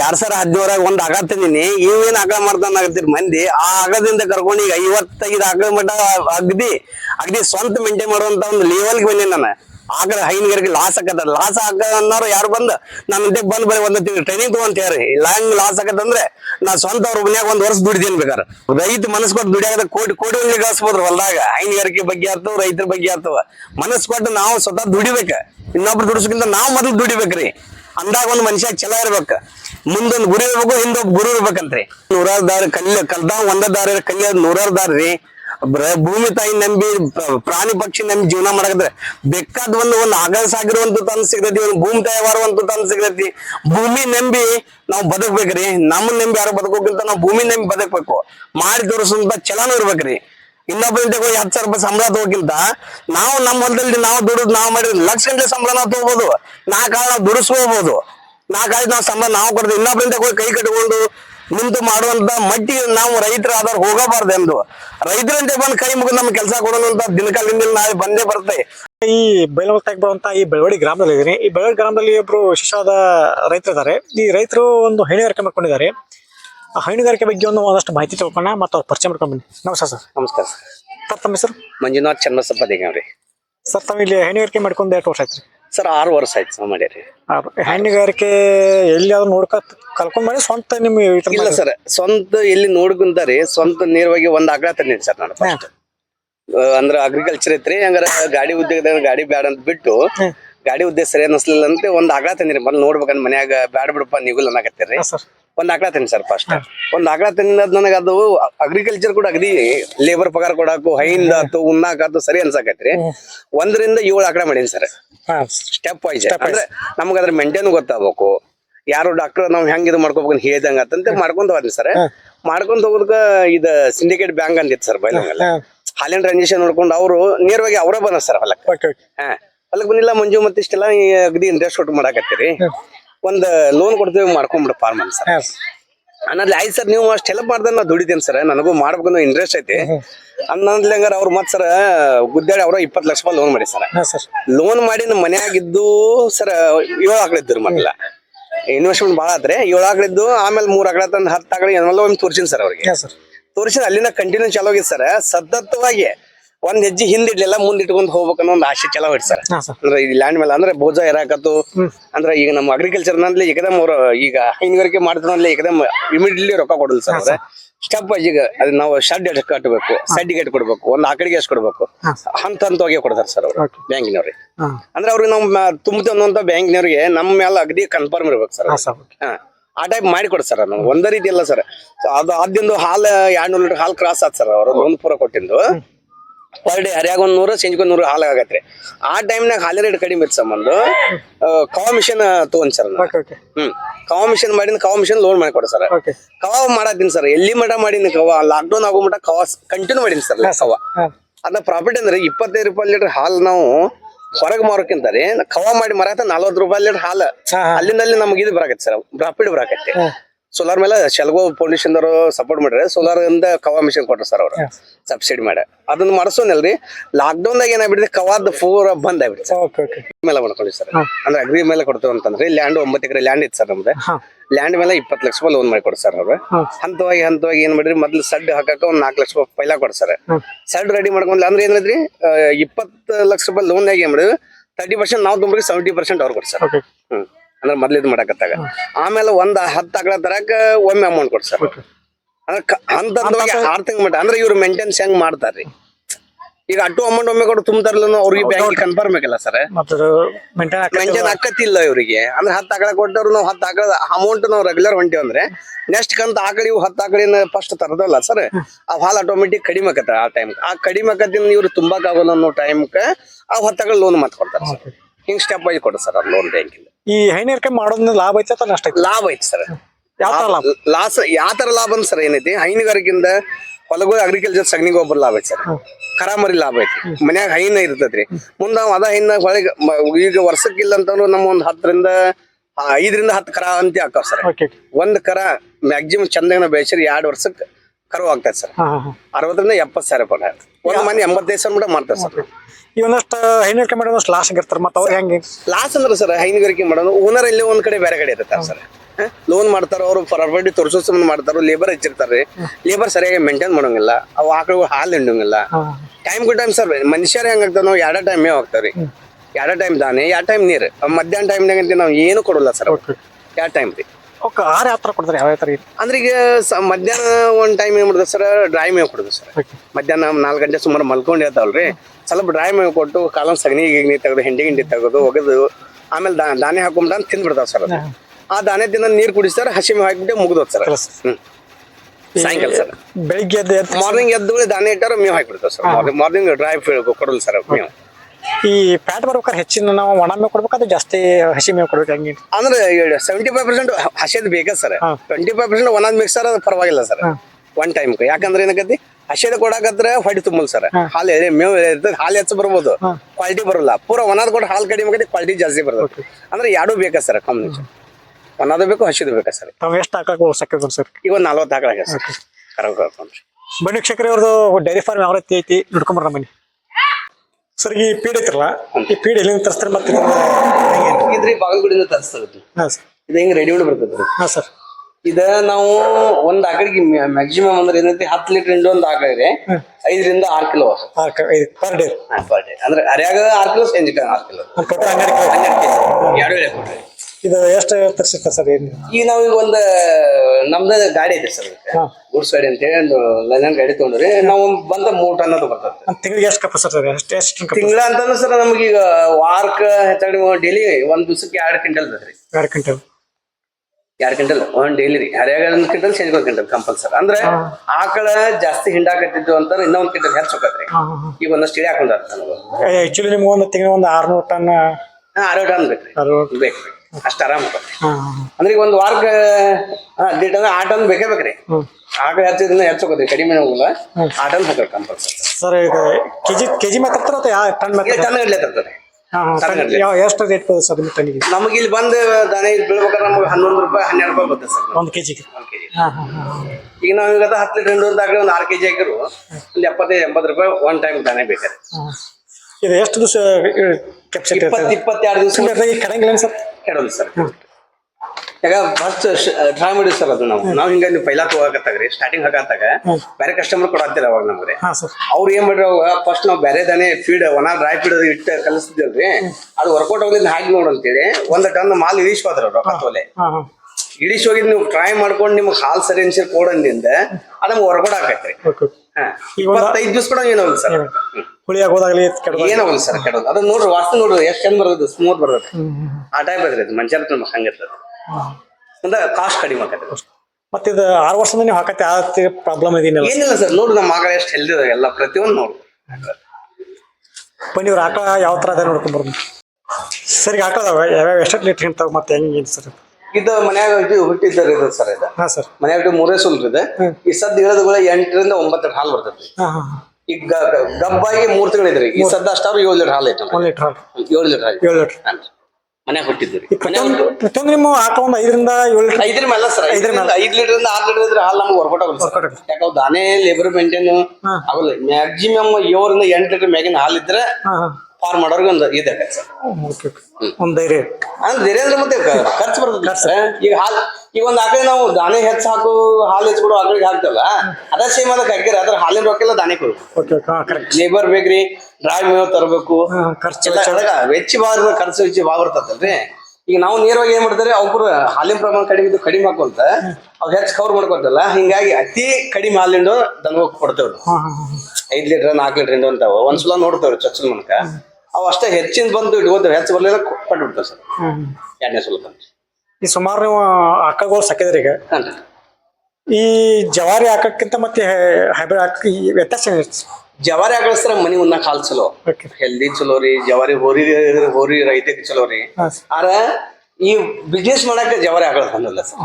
ಎರಡ್ ಸಾವಿರ ಹದಿನೇಳರಾಗ ಒಂದ್ ಆಗ ತಂದಿನಿ ಇವೇನ್ ಆಗ ಮಾಡ್ತಾನ ಮಂದಿ? ಆ ಆಗದಿಂದ ಕರ್ಕೊಂಡು ಈಗ ಐವತ್ತೈದು ಆಗ ಮಟ್ಟ ಅಗ್ದಿ ಅಗ್ದಿ ಸ್ವಂತ ಮೇಂಟೈನ್ ಮಾಡುವಂತ ಒಂದು ಲೆವೆಲ್ಗೆ ಬಂದೆ ನಾನು. ಆಗ ಹೈನುಗಾರಿಕೆ ಲಾಸ್ ಆಗತ್ತ ಲಾಸ್ ಆಗ ಅನ್ನೋರು ಯಾರು ಬಂದ್ ನನ್ನ ಇಂತೆ ಬಂದ್ ಬರೀ ಒಂದ್ ಟ್ರೈನಿಂಗ್ ತಗೊಂತ ಯಾರಿ ಇಲ್ಲ, ಹಂಗ್ ಲಾಸ್ ಆಗತ್ತಂದ್ರೆ ನಾ ಸ್ವಂತ ಅವ್ರ ಮನ್ಯಾಗ ಒಂದ್ ವರ್ಷ ದುಡಿದೇನ್ ಬೇಕಾರೆ. ರೈತ ಮನಸ್ ಕೊಟ್ಟು ದುಡಿಯಾಗದ ಕೋಟಿ ಕೋಟಿ ಗಳಿಸ್ಬೋದ್ರಿ ಹೊಲ್ದಾಗ. ಹೈನುಗಾರಿಕೆ ಬಗ್ಗೆ ಆರ್ತವ ರೈತರ ಬಗ್ಗೆ ಆರ್ತವ ಮನಸ್ ಕೊಟ್ಟು ನಾವು ಸ್ವತಃ ದುಡಿಬೇಕ. ಇನ್ನೊಬ್ರು ದುಡಿಸ್ಕಿಂತ ನಾವು ಮೊದಲು ದುಡಿಬೇಕ್ರಿ. ಅಂದಾಗ ಒಂದು ಮನುಷ್ಯ ಚಲೋ ಇರ್ಬೇಕ. ಮುಂದೊಂದು ಗುರಿ ಇರ್ಬೇಕು ಹಿಂದೊಬ್ಬ ಗುರು ಇರ್ಬೇಕಂತ್ರಿ. ನೂರಾರು ದಾರಿ ಕಲ್ಯ ಕಲ್ದ ಒಂದ ದಾರಿ ಕಲ್ಯ ನೂರಾರು ದಾರಿ ರೀ. ಬ್ರ- ಭೂಮಿ ತಾಯಿ ನಂಬಿ ಪ್ರಾಣಿ ಪಕ್ಷಿ ನಂಬಿ ಜೀವನ ಮಾಡಕಂದ್ರೆ ಬೇಕಾದ ಒಂದು ಒಂದು ಆಗಸ ಆಗಿರುವಂತ ತಂದು ಸಿಗ್ತೈತಿ, ಒಂದು ಭೂಮಿ ತಾಯಿ ಬರುವಂತ ತಂದು ಸಿಗ್ತೈತಿ. ಭೂಮಿ ನಂಬಿ ನಾವು ಬದುಕ್ಬೇಕ್ರಿ. ನಮ್ ನಂಬಿ ಯಾರು ಬದುಕೋಕ್ಕಿಂತ ನಾವು ಭೂಮಿ ನಂಬಿ ಬದುಕ್ಬೇಕು. ಮಾಡಿ ತೋರಿಸುವಂತ ಚಲನೂ ಇರ್ಬೇಕ್ರಿ. ಇನ್ನೊಬ್ಬರಿಂದ ಹೋಗಿ ಹತ್ತು ಸಾವಿರ ರೂಪಾಯಿ ಸಂಬಳ ತಗೋಕ್ಕಿಂತ ನಾವು ನಮ್ಮ ಹೊಲದಲ್ಲಿ ನಾವು ದುಡಿದು ನಾವು ಮಾಡಿದ್ರೆ ಲಕ್ಷ ಗಂಟೆ ಸಂಬಳ ನಾವು ತಗೋಬಹುದು ನಾಲ್ಕು ಕಾಲ ದುಡಿಸ್ಕೋಬಹುದು ನಾಲ್ಕು ಆಯ್ತು ನಾವು ಸಂಬಂಧ ನಾವು ಕೊಡ್ತೀವಿ. ಇನ್ನೊಬ್ಬರಿಂದ ಹೋಗಿ ಕೈ ಕಟ್ಕೊಂಡು ನಿಂತು ಮಾಡುವಂತ ಮಟ್ಟಿಗೆ ನಾವು ರೈತರು ಆದವ್ರು ಹೋಗಬಾರ್ದು ಎಂದು. ರೈತರಂತೆ ಬಂದು ಕೈ ಮುಗಿದು ನಮ್ಗೆ ಕೆಲಸ ಕೊಡೋದಂತ ದಿನಕಾಲದಿಂದ ನಾಳೆ ಬಂದೇ ಬರುತ್ತೆ. ಈ ಬೈಲಮತ್ತಾಗಿ ಬರುವಂತ ಈ ಬೆಳವಡಿ ಗ್ರಾಮದಲ್ಲಿ ಇದ್ದೀನಿ ಈ ಬೆಳವಡಿ ಗ್ರಾಮದಲ್ಲಿ ಒಬ್ರು ಶಿಷ್ಯಾದ ರೈತರು ಇದ್ದಾರೆ ಈ ರೈತರು ಒಂದು ಹೈನುಗಾರಿಕೆ ಮಾಡ್ಕೊಂಡಿದ್ದಾರೆ. ಆ ಹೈನುಗಾರಿಕೆ ಬಗ್ಗೆ ಒಂದು ಒಂದಷ್ಟು ಮಾಹಿತಿ ತಿಳ್ಕೊಂಡ ಮತ್ತು ಅವ್ರು ಪರಿಚಯ ಮಾಡ್ಕೊಂಡು ಬನ್ನಿ. ನಮಸ್ಕಾರ ಸರ್. ನಮಸ್ಕಾರ ಸರ್ ಸರ್ ತಮ್ಮ ಹೆಸರು? ಮಂಜುನಾಥ್ ಚನ್ನಸಪ್ಪ ದೇಗಾವ್ರಿ ಸರ್ ತಮ್ಮ ಇಲ್ಲಿ ಹೈನುಗಾರಿಕೆ ಮಾಡ್ಕೊಂಡು ಎಷ್ಟು ವರ್ಷ ಆಯ್ತು ರೀ? ಸರ್ ಆರು ವರ್ಷ ಆಯ್ತು ಸರ್ ಮಾಡ್ಯಾರಿ ಹೈನುಗಾರಿಕೆ ಎಲ್ಲಿ ಅದು ನೋಡ್ಕ ಕಲ್ಕೊಂಡ್ ಮಾಡಿ ಸ್ವಂತ ನಿಮ್ಮ ಈ ಇಲ್ಲ ಸರ್ ಸ್ವಂತ ಎಲ್ಲಿ ನೋಡ್ಕೊಂತಾರಿ ಸ್ವಂತ ನೇರವಾಗಿ ಒಂದ್ ಆಕಳ ತಂದಿನಿ ಸರ್ ನಾನು ಅಂದ್ರೆ ಅಂದ್ರ ಅಗ್ರಿಕಲ್ಚರ್ ಐತ್ರಿ ಹಂಗಾರ ಗಾಡಿ ಉದ್ಯೋಗದಾಗ ಗಾಡಿ ಬ್ಯಾಡ ಅಂತ ಬಿಟ್ಟು ಗಾಡಿ ಉದ್ದೇಶ ಸರಿ ಅನ್ನಿಸ್ಲಿಲ್ಲ ಅಂತ ಒಂದ್ ಆಕಳ ತಂದಿರಿ ಮೊದ್ಲು ನೋಡ್ಬೇಕಂದ್ ಮನ್ಯಾಗ ಬ್ಯಾಡ ಬಿಡಪ್ಪ ನಿಗುಲ್ ಅನ್ನಕತ್ತೀರಿ. ಸರ್. ಒಂದ್ ಆಕಳ ತಿನ್ ಸರ್ ಫಸ್ಟ್ ಒಂದ್ ಆಕಳ ತಿನ್ನದ್ ನನಗ ಅದು ಅಗ್ರಿಕಲ್ಚರ್ ಕೂಡ ಅಗದಿ ಲೇಬರ್ ಪಗಾರ ಕೊಡಾಕು ಹೈಂದ ಆತು ಉಣ್ಣಾಕಾತು ಸರಿ ಅನ್ಸಾಕತ್ರಿ. ಒಂದರಿಂದ ಏಳು ಆಕಳ ಮಾಡೀನಿ ಸರ್. ಸ್ಟೆಪ್ ವೈಸ್ ಅಂದ್ರೆ ನಮ್ಗ ಅದ್ರ ಮೇಂಟೈನ್ ಗೊತ್ತಾಗ್ಬೇಕು. ಯಾರು ಡಾಕ್ಟರ್ ನಾವ್ ಹೆಂಗ್ ಇದು ಮಾಡ್ಕೋಬೇಕು ಅಂತ ಹೇಳ್ದಂಗ ಅಂತಂತೆ ಮಾಡ್ಕೊಂತ ಹೋದ್ನಿ ಸರ್. ಮಾಡ್ಕೊಂತ ಹೋಗೋದಕ್ಕ ಇದ ಸಿಂಡಿಕೇಟ್ ಬ್ಯಾಂಕ್ ಅಂದಿತ್ತು ಸರ್ ಬೈಲಂಗಲ್ಲ. ಹಾಲಿನ ಟ್ರಾನ್ಸಾಕ್ಷನ್ ನೋಡ್ಕೊಂಡು ಅವರು ನೇರವಾಗಿ ಅವರೇ ಬಂದ ಸರ್ ಹೊಲಕ್ಕೆ ಹಾ. ಹೊಲಕ್ ಬಂದಿಲ್ಲ ಮಂಜು ಮತ್ತಿಷ್ಟೆಲ್ಲ ಅಗದಿ ಇಂಟ್ರೆಸ್ಟ್ ಕೊಟ್ಟು ಮಾಡಾಕತ್ತೀರಿ. ಒಂದ್ ಲೋನ್ ಕೊಡ್ತೀವಿ ಮಾಡ್ಕೊಂಡ್ಬಿಡ ಫಾರ್ಮ್ ಸರ್ ಅನ್ನೋದ್ಲಿ ಆಯ್ತು ಸರ್ ನೀವು ಅಷ್ಟು ಹೆಲ್ಪ್ ಮಾಡ್ದೆ ನಾ ದುಡಿತೀನಿ ಸರ್ ನನಗೂ ಮಾಡ್ಬೇಕನ್ನೋ ಇಂಟ್ರೆಸ್ಟ್ ಐತಿ. ಅನ್ನೋದ್ಲಿ ಹಂಗಾರ ಅವ್ರು ಮತ್ತೆ ಸರ್ ಗುದ್ದಾಡಿ ಅವ್ರ ಇಪ್ಪತ್ತು ಲಕ್ಷ ರೂಪಾಯಿ ಲೋನ್ ಮಾಡಿ ಸರ್ ಲೋನ್ ಮಾಡಿ ನಮ್ಮ ಮನ್ಯಾಗಿದ್ದು ಸರ್ ಏಳು ಆಕಳಿದ್ದು ಮೊದಲ ಇನ್ವೆಸ್ಟ್ಮೆಂಟ್ ಭಾಳ ಆದ್ರೆ ಏಳು ಆಕಳಿದ್ದು ಆಮೇಲೆ ಮೂರು ಆಕಳ ತಂದು ಹತ್ತು ಆಕಳ ಎಲ್ಲ ಒಮ್ಮೆ ತೋರ್ಸಿನಿ ಸರ್ ಅವ್ರಿಗೆ. ತೋರಿಸಿದ ಅಲ್ಲಿಂದ ಕಂಟಿನ್ಯೂ ಚಾಲೋಗಿದೆ ಸರ್ ಸತತವಾಗಿ ಒಂದ್ ಹೆಜ್ಜೆ ಹಿಂದಿಡ್ಲಿಲ್ಲ ಮುಂದ್ ಇಟ್ಕೊಂಡ್ ಹೋಗ್ಬೇಕನ್ನೋ ಒಂದು ಆಶೆ ಚಲೋ ಐತಿ ಸರ್. ಅಂದ್ರೆ ಈ ಲ್ಯಾಂಡ್ ಮೇಲೆ ಅಂದ್ರೆ ಬೋಜ ಇರಾಕತ್ತು ಅಂದ್ರೆ ಈಗ ನಮ್ಮ ಅಗ್ರಿಕಲ್ಚರ್ನಲ್ಲಿ ಏಕದಮ್ ಅವ್ರು ಈಗ ಹೈನುಗಾರಿಕೆ ಮಾಡಿದ್ರಲ್ಲಿ ಏಕದಮ್ ಇಮಿಡಿಯೇಟ್ಲಿ ರೊಕ್ಕ ಕೊಡಲ್ಲ ಸರ್ ಅವ್ರೆ. ಸ್ಟೆಪ್ ವೈಸ್ ಈಗ ಅದ್ ನಾವು ಶೆಡ್ ಎಷ್ಟು ಕಟ್ಟಬೇಕು ಸರ್ಟಿಫಿಕೇಟ್ ಕೊಡ್ಬೇಕು ಒಂದ್ ಆಕಡೆಗೆ ಎಷ್ಟು ಕೊಡ್ಬೇಕು ಹಂತ ಹಂತವಾಗಿ ಕೊಡ್ತಾರೆ ಸರ್ ಅವರು. ಬ್ಯಾಂಕಿನವ್ರಿಗೆ. ಅಂದ್ರೆ ಅವ್ರಿಗೆ ನಾವು ತುಂಬುತ್ತೆ ಬ್ಯಾಂಕಿನವ್ರಿಗೆ ನಮ್ಮ ಮೇಲೆ ಅಗದಿ ಕನ್ಫರ್ಮ್ ಇರ್ಬೇಕು ಸರ್ ಹಾ ಆ ಟೈಪ್ ಮಾಡಿ ಕೊಡಿ ಸರ್ ನಾವು ಒಂದೇ ರೀತಿ ಇಲ್ಲ ಸರ್. ಅದು ಆದ್ಯಂದು ಹಾಲು ಎರಡ್ನೂರು ಲೀಟರ್ ಹಾಲು ಕ್ರಾಸ್ ಆತ್ ಸರ್ ಅವ್ರು. ಒಂದು ಪೂರ ಕೊಟ್ಟಿದ್ದು. ಪರ್ ಡೇ ಹರಿಯಾಗ ಒಂದ್ ನೂರು ಸಂಜೆಗೆ ಒಂದ್ ನೂರು ಹಾಲು ಆಗತ್ರಿ ಆ ಟೈಮ್ನಾಗ ಹಾಲಿನ ರೇಟ್ ಕಡಿಮೆ ಇತ್ತು ಸಂಬಂಧ ಕವಾ ಮಿಷನ್ ತಗೊಂಡ್ ಸರ್ ಹ್ಮ್. ಕವಾ ಮಿಷನ್ ಮಾಡಿನ ಕವಾ ಮಿಷನ್ ಲೋನ್ ಮಾಡಿ ಕೊಡ ಸರ್. ಕವ ಮಾಡತ್ತೀನಿ ಸರ್. ಎಲ್ಲಿ ಮಠ ಮಾಡಿನ ಕವಾ? ಲಾಕ್ಡೌನ್ ಆಗೋ ಮಟ ಕವಾ ಕಂಟಿನ್ಯೂ ಮಾಡಿನಿ ಸರ್ ಕವ. ಅದ ಪ್ರಾಫಿಟ್ ಅಂದ್ರೆ ಇಪ್ಪತ್ತೈದು ರೂಪಾಯಿ ಲೀಟರ್ ಹಾಲು ನಾವು ಹೊರಗೆ ಮಾರೋಕ್ಕಿಂತ ರೀ ಕವಾ ಮಾಡಿ ಮರತ್ತ ನಲ್ವತ್ತು ರೂಪಾಯಿ ಲೀಟರ್ ಹಾಲು ಅಲ್ಲಿಂದಲ್ಲಿ ಹಾ. ಅಲ್ಲಿಂದ ಅಲ್ಲಿ ನಮ್ಗೆ ಇದು ಬರಾಕತ್ತೆ ಸರ್. ಪ್ರಾಫಿಟ್ ಬರಾಕತ್ತೆ. ಸೋಲಾರ್ ಮೇಲೆ ಶೆಲ್ಗೋ ಫೌಂಡೇಶನ್ ಅವರು ಸಪೋರ್ಟ್ ಮಾಡ್ರೆ ಸೋಲಾರ್ ಇಂದ ಕವಾ ಮಿಷನ್ ಕೊಟ್ಟರು ಸರ್ ಅವರು. ಸಬ್ಸಿಡಿ ಮಾಡಿ ಅದನ್ನ ಮಾಡಿಸೋನಲ್ರಿ ಲಾಕ್ಡೌನ್ ದಾಗ ಏನಾಗ್ಬಿಡ್ರಿ ಕವಾದ ಫೋರ್ ಬಂದ್ ಓಕೆ ಮೇಲೆ ಮಾಡ್ಕೊಂಡಿ ಸರ್ ಅಂದ್ರೆ ಅಗ್ರಿ ಮೇಲೆ ಕೊಡ್ತೇವೆ ಅಂತಂದ್ರೆ ಲ್ಯಾಂಡ್ ಒಂಬತ್ತು ಎಕರೆ ಲ್ಯಾಂಡ್ ಇತ್ತು ಸರ್ ನಮ್ದು. ಲ್ಯಾಂಡ್ ಮೇಲೆ ಇಪ್ಪತ್ತು ಲಕ್ಷ ರೂಪಾಯಿ ಲೋನ್ ಮಾಡಿ ಕೊಡಿ ಸರ್ ಅವ್ರು. ಹಂತವಾಗಿ ಹಂತವಾಗಿ ಏನ್ ಮಾಡ್ರಿ ಮೊದ್ಲು ಸಡ್ ಹಾಕಕ್ಕೆ ಒಂದ್ ನಾಲ್ಕು ಲಕ್ಷ ರೂಪಾಯಿ ಪೈಲಾ ಕೊಡ್ ಸರ್ ಸಡ್ ರೆಡಿ ಮಾಡ್ಕೊಂಡ್ಲ ಅಂದ್ರೆ ಏನಿದ್ರಿ ಇಪ್ಪತ್ತು ಲಕ್ಷ ರೂಪಾಯಿ ಲೋನ್ ಆಗಿ ಏನ್ ಮಾಡಿದ್ವಿ ತರ್ಟಿ ಪರ್ಸೆಂಟ್ ನಾವು ತುಂಬ್ರಿ ಸೆವೆಂಟಿ ಪರ್ಸೆಂಟ್ ಅವ್ರು ಸರ್ ಓಕೆ ಹ್ಮ್. ಅಂದ್ರೆ ಮೊದ್ಲಿದ್ ಇದು ಮಾಡಕತ್ತಾಗ. ಆಮೇಲೆ ಒಂದ್ ಹತ್ತು ಆಕಳ ತರಕ ಒಮ್ಮೆ ಅಮೌಂಟ್ ಕೊಡಿ ಸರ್. ಅಂದ್ರೆ ಅಂತ ಹಂತವಾಗಿ ಆರು ತಿಂಗ್ ಮಟ್ಟ ಅಂದ್ರೆ ಇವ್ರು ಮೇಂಟೆನ್ಸ್ ಹೆಂಗ್ ಮಾಡ್ತಾರ್ರಿ? ಈಗ ಅಟ್ಟು ಅಮೌಂಟ್ ಒಮ್ಮೆ ಕೊಟ್ಟು ತುಂಬತಾರಲ್ಲ ಅವ್ರಿಗೆ ಬ್ಯಾಂಕ್ ಕನ್ಫರ್ಮ್ ಆಗಿಲ್ಲ ಸರ್. ಮೇಂಟೈನ್ ಆಕತ್ತಿಲ್ಲ ಇವರಿಗೆ. ಅಂದ್ರೆ ಹತ್ತು ಆಕಳ ಕೊಟ್ಟವ್ರು ನಾವು ಹತ್ತು ಆಕಳ ಅಮೌಂಟ್ ನಾವು ರೆಗ್ಯುಲರ್ ಹೊಂಟಿವಿ ಅಂದ್ರೆ ನೆಕ್ಸ್ಟ್ ಕಂತ ಆಕಳಿ ಇವು ಹತ್ತು ಆಕಳಿನ ಫಸ್ಟ್ ತರದಲ್ಲ ಸರ್. ಆ ಹಾಲ್ ಆಟೋಮೆಟಿಕ್ ಕಡಿಮೆ ಆಕತ್ತ ಆ ಟೈಮ್ ಆ ಕಡಿಮೆ ಆಕತ್ತಿನ ಇವ್ರು ತುಂಬಾಕ್ ಆಗೋಲ್ಲ ಅನ್ನೋ ಟೈಮ್ಕ ಆ ಹತ್ತು ಅಗಳ ಲೋನ್ ಮಾತ್ ಕೊಡ್ತಾರೆ ಸರ್. ಹಿಂಗ್ ಸ್ಟೆಪ್ ವೈಸ್ ಕೊಡ್ರಿ ಸರ್ ಲೋನ್ ಬ್ಯಾಂಕ್ ಈ ಹೈನುಗಾರಿಕೆ ಮಾಡೋದ್ರಿಂದ ಲಾಭ ಐತೆ ಅಥವಾ ನಷ್ಟ ಐತೆ? ಲಾಭ ಐತಿ ಸರ್ ಯಾವ ತರ ಲಾಭ? ಲಾಸ್ ಯಾವ ತರ ಲಾಭ ಅಂತ ಸರ್ ಏನೈತಿ? ಹೈನುಗಾರಿಕೆಯಿಂದ ಹೊಲಗಳು ಅಗ್ರಿಕಲ್ಚರ್ ಸಗಣಿ ಗೊಬ್ಬರ ಲಾಭ ಐತಿ ಸರ್ ಕರಾಮರಿ ಲಾಭ ಐತಿ. ಮನ್ಯಾಗ ಹೈನ ಇರ್ತೈತ್ರಿ. ಮುಂದ ಅದ ಹೈನ ಹೊಳಗೆ ಈಗ ವರ್ಷಕ್ಕಿಲ್ಲ ಅಂತಂದ್ರು ನಮ್ಮ ಒಂದ್ ಹತ್ತರಿಂದ ಐದರಿಂದ ಹತ್ತು ಕರ ಅಂತ ಹಾಕಾವ್ ಸರ್ ಒಂದ್ ಕರ ಮ್ಯಾಕ್ಸಿಮಮ್ ಚಂದಾಗ ಬೆಳೆಸಿರಿ ಎರಡ್ ವರ್ಷಕ್ಕೆ ಕರು ಆಗ್ತೈತೆ ಸರ್. ಹಾ ಹಾ ಹಾ. ಅರವತ್ತರಿಂದ ಎಪ್ಪತ್ತು ಸಾವಿರ ರೂಪಾಯಿ ಒಂದ್ ಮನೆ ಎಂಬತ್ತೈದು ಸಾವಿರ ಕೂಡ ಮಾಡ್ತಾರೆ ಸರ್. ಇವನಷ್ಟು ಹೈನುಗಾರಿಕೆ ಹೈನುಗಾರಿಕೆ ಮಾಡೋದಷ್ಟು ಲಾಸ್ ಆಗಿರ್ತಾರೆ ಮತ್ತೆ ಅವ್ರು ಹೆಂಗೆ? ಲಾಸ್ ಅಂದ್ರೆ ಸರ್ ಹೈನುಗಾರಿಕೆ ಮಾಡೋದು. ಓನರ್ ಇಲ್ಲಿ ಒಂದ್ ಕಡೆ ಬೇರೆ ಕಡೆ ಇರ್ತಾರೆ ಸರ್. ಲೋನ್ ಮಾಡ್ತಾರ ಅವ್ರು ಪ್ರಾಪರ್ಟಿ ತೋರಿಸೋ ಸಂಬಂಧ ಮಾಡ್ತಾರ ಲೇಬರ್ ಹೆಚ್ಚಿರ್ತಾರೆ. ಲೇಬರ್ ಸರಿಯಾಗಿ ಮೇಂಟೈನ್ ಮಾಡೋಂಗಿಲ್ಲ. ಅವು ಆಕಳು ಹಾಲು ಹಿಂಡೋಂಗಿಲ್ಲ. ಟೈಮ್ ಟು ಟೈಮ್ ಸರ್ ಮನುಷ್ಯರೇ ಹೆಂಗಾಗ್ತಾವ ನಾವು ಎರಡ ಟೈಮ್ ಹೋಗ್ತಾವ್ರಿ. ಎರಡ ಟೈಮ್ ದಾನೆ ಎರಡ್ ಟೈಮ್ ನೀರು. ಮಧ್ಯಾಹ್ನ ಟೈಮ್ ನಾವು ಏನು ಕೊಡಲ್ಲ ಸರ್. ಎರಡ್ ಟೈಮ್ ರೀ. ಓಕೆ ಆರು ಯಾವ ಥರ ಕೊಡ್ತಾರೆ? ಯಾವ ಥರ ಇದೆ ಅಂದ್ರೆ ಈಗ ಸ- ಮಧ್ಯಾಹ್ನ ಒಂದ್ ಟೈಮ್ ಏನ್ ಮಾಡುದು ಸರ್? ಡ್ರೈ ಮೇವ್ ಕೊಡುದು ಸರ್. ಮಧ್ಯಾಹ್ನ ನಾಲ್ಕು ಗಂಟೆ ಸುಮಾರು ಮಲ್ಕೊಂಡು ಇರ್ತಾವಲ್ರಿ ಸ್ವಲ್ಪ ಡ್ರೈ ಮೇವ್ ಕೊಟ್ಟು ಕಾಲಂ ಸಗಣಿ ಗಿಗ್ನಿ ತೆಗೆದು ಹಿಂಡಿ ಗಿಂಡಿ ತೆಗೆದು ಒಗೆದು ಆಮೇಲೆ ದಾ ದಾನೆ ಹಾಕೊಂಬಿಟ್ಟು ಅಂತ ತಿಂದ್ಬಿಡ್ತಾವ ಸರ್ ಅದು. ಆ ದಾನೆ ದಿನ ನೀರು ಕುಡಿಸ್ತಾರ ಹಸಿ ಮೇವ್ ಹಾಕಿಬಿಟ್ಟು ಮುಗ್ದೋದ್ ಸರ್ ಹ್ಞೂ ಸಾಯಂಕಾಲ ಸರ್. ಬೆಳಿಗ್ಗೆ ಎದ್ದು ಮಾರ್ನಿಂಗ್ ಎದ್ದು ದಾನೆ ಇಟ್ಟಾರ ಮೇವ್ ಹಾಕಿಬಿಡ್ತಾವೆ ಸರ್. ಮಾರ್ನಿಂಗ್ ಡ್ರೈ ಕೊಡಲ್ಲ ಸರ್ ಮೇವ್ ಈ ಪ್ಯಾಟ್ ಬರ್ಬೇಕಾದ್ರೆ ಹೆಚ್ಚಿನ ನಾವು ಒಣ ಮೇವು ಕೊಡ್ಬೇಕಾದ್ರೆ ಜಾಸ್ತಿ ಹಸಿ ಮೇವು ಕೊಡ್ಬೇಕು ಹಂಗೆ ಅಂದ್ರೆ ಸೆವೆಂಟಿ ಫೈವ್ ಪರ್ಸೆಂಟ್ ಹಸಿದ್ ಬೇಕಾ ಸರ್. ಟ್ವೆಂಟಿ ಫೈವ್ ಪರ್ಸೆಂಟ್ ಒಣದ್ ಮಿಕ್ಸರ್ ಅದು ಪರವಾಗಿಲ್ಲ ಸರ್. ಒನ್ ಟೈಮ್ ಯಾಕಂದ್ರೆ ಏನಾಗತ್ತಿ ಹಸಿದ ಕೊಡಾಕತ್ರ ಹೊಡಿ ತುಂಬಲ್ ಸರ್. ಹಾಲು ಎಳೆ ಮೇವು ಇರ್ತದೆ ಹಾಲು ಹೆಚ್ಚು ಬರ್ಬೋದು. ಕ್ವಾಲಿಟಿ ಬರಲ್ಲ. ಪೂರ ಒಣದ್ ಕೊಟ್ಟು ಹಾಲು ಕಡಿಮೆ ಆಗತ್ತೆ ಕ್ವಾಲಿಟಿ ಜಾಸ್ತಿ ಬರ್ತದೆ. ಅಂದ್ರೆ ಎರಡೂ ಬೇಕಾ ಸರ್ ಕಾಂಬಿನೇಷನ್ ಒಣದು ಬೇಕು ಹಸಿದು ಬೇಕಾ ಸರ್? ಎಷ್ಟು ಹಾಕಕ್ಕೆ ಸಾಕಿದ್ರು ಸರ್? ಈಗ ಒಂದು ನಲ್ವತ್ತು ಹಾಕಲಾಗ ಸರ್. ಕರೆಕ್ಟ್ ಬನ್ನಿ ವೀಕ್ಷಕರೇ ಅವ್ರದ್ದು ಡೈರಿ ಫಾರ್ಮ್ ಯಾವ ರೀತಿ ಐತಿ ನೋಡ್ಕೊಂಬರ ಬನ್ನಿ. ಸರ್ ಈ ಪೀಡೆ ಐತ್ರಲ್ಲ ಈ ಪೀಡೆ ಎಲ್ಲಿಂದ ತರಿಸ್ತಾರೆ ಮತ್ತೆ? ಇದ್ರಿ ಬಾಗಲಗುಡಿಯಿಂದ ತರಿಸ್ತದೆ ಹಾಂ ಸರ್ ಇದು ಹೆಂಗೆ ರೆಡಿಮೇಡ್ ಬರ್ತದೆ ಹಾಂ ಸರ್ ಇದ ನಾವು ಒಂದ್ ಆಕಡೆಗೆ ಮ್ಯಾಕ್ಸಿಮಮ್ ಅಂದ್ರೆ ಏನೈತಿ ಹತ್ತು ಲೀಟರ್ ಒಂದ್ ಒಂದು ಇದೆ ಐದರಿಂದ R kilo per day per day ಅಂದ್ರೆ ಅರ್ಯಾಗ ಆರ್ ಕಿಲೋ ಸಂಜಿಕ ಆರ್ ಕಿಲೋ. ಎರಡು ಕೊಡ್ರಿ ಇದು ಎಷ್ಟು ತರಿಸಿರ್ತಾರೆ ಸರ್ ಏನು ಈಗ ನಾವು ಈಗ ಒಂದು ನಮ್ದು ಗಾಡಿ ಐತೆ ಸರ್ ಹಾ. ಗೂಡ್ಸ್ ಗಾಡಿ ಅಂತೇಳಿ ಒಂದು ಲೈನನ್ ಗಾಡಿ ತೊಗೊಂಡ್ರಿ ನಾವು ಬಂದ ಮೂರು ಟನ್ ಅದು ಬರ್ತದೆ. ತಿಂಗಳಿಗೆ ಎಷ್ಟು ಕಪ್ಪ ಸರ್ ಎಷ್ಟು ಎಷ್ಟು ಕಪ್ಪ? ತಿಂಗಳ ಅಂತಂದ್ರೆ ಸರ್ ನಮ್ಗೆ ಈಗ ವಾರ್ಕ್ ಹೆಚ್ಚಾಗಿ ಡೈಲಿ ಒಂದ್ ದಿವಸಕ್ಕೆ ಎರಡು ಕ್ವಿಂಟಲ್ ಬೇಕ್ರಿ ಎರಡು ಕ್ವಿಂಟಲ್. ಎರಡು ಕ್ವಿಂಟಲ್ ಒಂದ್ ಡೈಲಿ ರೀ. ಹರಿಯಾಗ ಒಂದು ಕ್ವಿಂಟಲ್ ಚೇಂಜ್ ಒಂದು ಕ್ವಿಂಟಲ್ ಕಂಪಲ್ಸರಿ ಅಂದ್ರೆ ಆಕಳ ಜಾಸ್ತಿ ಹಿಂಡಾಕತ್ತಿದ್ದು ಅಂತಾರೆ ಇನ್ನೊಂದ್ ಕ್ವಿಂಟಲ್ ಹೆಚ್ಚು ಹೋಗತ್ರಿ ಹಾಂ ಹಾಂ ಹಾಂ. ಈಗ ಒಂದಷ್ಟು ಇಳಿ ಹಾಕೊಂಡ್ರ ಆಕ್ಚುಲಿ ನಿಮ್ಗೆ. ಒಂದು ತಿಂಗಳು ಒಂದು ಆರುನೂರು ಟನ್ ಹಾಂ ಅರವತ್ತು ಟನ್ ಬೇಕ್ರಿ. ಬೇಕು ಅಷ್ಟು ಆರಾಮ ಅಂದ್ರೆ ಈಗ ಒಂದು ವಾರಕ್ಕೆ ಹದಿನೆಂಟು ಅಂದ್ರೆ ಆಟ ಟನ್ ಬೇಕೇ ಬೇಕ್ರಿ. ಆಕಳ ಹೆಚ್ಚಿದ್ರೆ ಹೆಚ್ಚು ಕಡಿಮೆ ಹೋಗಲ್ಲ ಆಟೋ ಟನ್ ಹಾಕೋದು ಕಂಪಲ್ಸರಿ. ಸರ್ ಈಗ ಕೆಜಿ ಕೆಜಿ ಕೆ ಜಿ ಮಾತಾಡ್ತಾರ ಅಥವಾ ಯಾವ ಟನ್ ಮಾತಾಡ್ತಾರೆ ಟನ್ ಹಾಂ ಟನ್ ಎಷ್ಟು ರೇಟ್ ಬರುತ್ತೆ ಸರ್ ನಿಮ್ಮ ಟನ್ನಿಗೆ? ನಮಗೆ ಇಲ್ಲಿ ಬಂದು ದನ ಇಲ್ಲಿ ಬೀಳ್ಬೇಕಾದ್ರೆ ನಮಗೆ ಹನ್ನೊಂದು ರೂಪಾಯಿ ಹನ್ನೆರಡು ರೂಪಾಯಿ ಬರ್ತದೆ ಸರ್. ಒಂದು ಕೆ ಜಿಗೆ ಒಂದು ಹಾಂ ಈಗ ನಾವು ಇವಾಗ ಹತ್ತು ಲೀಟರ್ ಹಿಂಡು ಅಂತ ಒಂದು ಆರು ಕೆಜಿ ಹಾಕಿರು ಒಂದು ಎಪ್ಪತ್ತೈದು ಎಂಬತ್ತು ರೂಪಾಯಿ ಒನ್ ಟೈಮ್ ದನ ಬೇಕಾರೆ. ಹಾಂ ಇದು ಎಷ್ಟು ದಿವಸ ಕೆಪ್ಸಿಟಿ ಇಪ್ಪತ್ತು ಇಪ್ಪತ್ತೆರಡು ದಿವಸ ಕಡಂಗಿಲ್ಲ ಸರ್? ಕೆಡೋದು ಸರ್. ಈಗ ಫಸ್ಟ್ ಟ್ರೈ ಮಾಡಿ ಸರ್ ಅದು ನಾವು. ನಾವು ಹಿಂಗ ನೀವು ಪೈಲಾ ತಗೋಕತ್ತಾಗ್ರಿ ಸ್ಟಾರ್ಟಿಂಗ್ ಹಾಕತ್ತಾಗ ಬೇರೆ ಕಸ್ಟಮರ್ ಕೊಡತ್ತಿಲ್ಲ ಅವಾಗ ನಮ್ಗೆ. ಅವ್ರು ಏನ್ ಮಾಡ್ರಿ ಅವಾಗ ಫಸ್ಟ್ ನಾವು ಬೇರೆ ದಾನೆ ಫೀಡ್ ಒಣ ಡ್ರೈ ಫೀಡ್ ಇಟ್ಟ ಕಲಿಸ್ತಿದ್ವಲ್ರಿ. ಅದು ವರ್ಕೌಟ್ ಹೋಗ್ಲಿಲ್ಲ ಹಾಕಿ ನೋಡು ಅಂತೇಳಿ ಒಂದ್ ಟನ್ ಮಾಲ್ ಇಳಿಸ್ ಹೋದ್ರ ರೊಕ್ಕ ತೋಲೆ ಇಳಿಸಿ ಹೋಗಿದ್ ನೀವು ಟ್ರೈ ಮಾಡ್ಕೊಂಡು ನಿಮ್ಗೆ ಹಾಲ್ ಸರಿ ಅನ್ಸಿ ಕೊಡಂದಿಂದ ಅದು ನಮ್ಗೆ ವರ್ಕೌಟ್ ಹಾಕತ್ರಿ. ಓಕೆ. ಹಾ ಈಗ ಒಂದು- ಇಪ್ಪತ್ತೈದು ದಿವಸ ಕೂಡ ಏನಾಗಲ್ಲ ಸರ್ ಹುಳಿ ಆಗೋದಾಗಲಿ ಏನೋ ಒಂದ್ ಸರ್ ಕೆಡೋದು. ಅದನ್ನ ನೋಡ್ರಿ ವಾಸ್ತು ನೋಡ್ರಿ ಎಷ್ಟು ಚಂದ ಬರ್ತದೆ ಸ್ಮೂತ್ ಬರ್ತದೆ. ಆ ಟೈಪ್ ಇರ್ತದೆ ಅದು ಮನುಷ್ಯರ ತುಂಬ ಹಂಗಿರ್ತದೆ ಅಂದ್ರೆ ಕಾಸ್ಟ್ ಕಡಿಮೆ ಆಗತ್ತೆ ಮತ್ತೆ ಇದು ಆರು ವರ್ಷದಿಂದ ನೀವು ಹಾಕತ್ತೆ ಆ ಪ್ರಾಬ್ಲಮ್ ಇದೆಯಲ್ಲ ಏನಿಲ್ಲ ಸರ್ ನೋಡು ನಮ್ಮ ಮಗಳ ಎಷ್ಟು ಹೆಲ್ದಿ ಇದೆ ಎಲ್ಲ ಪ್ರತಿಯೊಂದು ನೋಡು. ಬನ್ನಿ ಇವ್ರ ಆಕಳ ಯಾವ ಥರ ಅದ ನೋಡ್ಕೊಂಬರ್ದು ಸರಿ ಆಕಳ ಯಾವ್ಯಾವ ಎಷ್ಟು ಲೀಟ್ರ್ ಹಿಂತಾವ ಮತ್ತೆ ಹೆಂಗೆ ಏನು ಸರ್? ಇದು ಮನ್ಯಾಗ ಹುಟ್ಟಿದ್ದಾರೆ ಇದು ಸರ್ ಇದು. ಹಾ ಸರ್. ಮನ್ಯಾಗ ಮೂರೇ ಸುಲ್ರಿ ಇದೆ. ಈ ಸದ್ ಇಳದುಗಳ ಎಂಟರಿಂದ ಒಂಬತ್ತು ಹಾಲ್ ಬರ್ತೈತಿ ಹಾಂ ಈಗ ಗಬ್ಬಾಗಿ ಮೂರ್ ತಿಂಗಳು ಇದ್ರಿ ಈ ಸದ್ದ ಅಷ್ಟಾರು ಏಳು ಲೀಟರ್ ಹಾಲು ಐತೆ ಒಂದು ಲೀಟರ್ ಏಳು ಲೀಟರ್ ಹಾಲು ಏಳು ಲೀಟರ್. ಮನ್ಯಾಗ ಹುಟ್ಟಿದ್ರಿ ಪ್ರತಿಯೊಂದು ನಿಮ್ಮ ಐದರಿಂದ ಏಳು ಲೀಟರ್ ಐದ್ರ ಮೇಲೆ ಸರ್ ಐದರಿಂದ ಐದ್ ಲೀಟರ್ ಇಂದ ಆರ್ ಲೀಟರ್ ಇದ್ರೆ ಹಾಲು ನಮ್ಗೆ ಆಗಲ್ಲ. ಯಾಕಂದ್ರೆ ದಾನೆ ಲೇಬರ್ ಮೇಂಟೈನ್ ಆಗಲ್ಲ ಮ್ಯಾಕ್ಸಿಮಮ್ ಏಳರಿಂದ ಎಂಟು ಲೀಟರ್ ಮ್ಯಾಗಿನ ಹಾಲು ಇದ್ರೆ ಫಾರ್ಮ್ ಮಾಡೋರ್ಗೆ ಒಂದು ಇದೆ ಒಂದು ಧೈರ್ಯ ಅಂದ್ರೆ ಧೈರ್ಯ ಅಂದ್ರೆ ಮತ್ತೆ ಖರ್ಚು ಬರ್ತದೆ. ಸರ್ ಈಗ ಹಾಲು ಈಗ ಒಂದು ಆಕಳಿ ನಾವು ದಾನೆ ಹೆಚ್ಚು ಹಾಕು ಹಾಲು ಹೆಚ್ಚು ಆಕಳಿಗೆ ಹಾಕ್ತಲ್ಲ ಅದ ಸೇಮ್ ಅದಕ್ಕೆ ಹಾಕಿರ ಅದ್ರ ಹಾಲಿನ ರೊಕ್ಕೆಲ್ಲ ದಾನೆ ಕೊಡು ಓಕೆ ಓಕೆ ಕರೆಕ್ಟ್ ಲೇಬರ್ ಬೇಕ್ರಿ ಡ್ರೈ ಮೇವ್ ತರಬೇಕು. ಖರ್ಚು ಎಲ್ಲ ವೆಚ್ಚ ಬಾರ್ದ ಖರ್ಚು ವೆಚ್ಚ ಬಾ ಬರ್ತದಲ್ರಿ? ಈಗ ನಾವು ನೇರವಾಗಿ ಏನ್ ಮಾಡ್ತಾರೆ ಅವ್ರು ಹಾಲಿನ ಪ್ರಮಾಣ ಕಡಿಮೆ ಇದ್ದು ಕಡಿಮೆ ಹಾಕೊಂತ ಅವ್ ಹೆಚ್ಚು ಕವರ್ ಮಾಡ್ಕೊತಲ್ಲ ಹಿಂಗಾಗಿ ಅತಿ ಕಡಿಮೆ ಹಾಲಿಂದು ದನ ಕೊಡ್ತೇವ್ರಿ. ಐದ್ ಲೀಟರ್ ನಾಲ್ಕು ಲೀಟರ್ ಇಂದ ಅಂತಾವ. ಒಂದ್ಸಲ ನೋಡ್ತೇವ್ರಿ ಚಚ್ಚಲ್ ಮನಕ. ಅವು ಅಷ್ಟೇ ಹೆಚ್ಚಿನ ಬಂದು ಇಟ್ಕೊಂಡು ಹೆಚ್ಚು ಬರ್ಲಿಲ್ಲ ಬಿಡ್ತಾರೆ ಸರ್. ಎರಡನೇ ಸ್ವಲ್ಪ. ಈ ಸುಮಾರು ನೀವು ಆಕಳಗಳು ಸಾಕಿದ್ರಿ ಈಗ. ಹಾಂ. ಈ ಜವಾರಿ ಹಾಕಕ್ಕಿಂತ ಮತ್ತೆ ಹೈಬ್ರಿಡ್ ಹಾಕಕ್ಕೆ ವ್ಯತ್ಯಾಸ ಏನಿರುತ್ತೆ ಜವಾರಿ ಸರ್ ಮನಿ ಉಣ್ಣಾಕ ಹಾಲು ಚಲೋ. ಹೆಲ್ದಿ ಚಲೋ ರೀ ಜವಾರಿ ಹೋರಿ ಹೋರಿ ರೈತಕ್ಕೆ ಚಲೋ ರೀ. ಹಾಂ ಆರ ಈ ಬಿಸ್ನೆಸ್ ಮಾಡಕ್ಕೆ ಜವಾರಿ ಆಕಳ ಬಂದಲ್ಲ ಸರ್.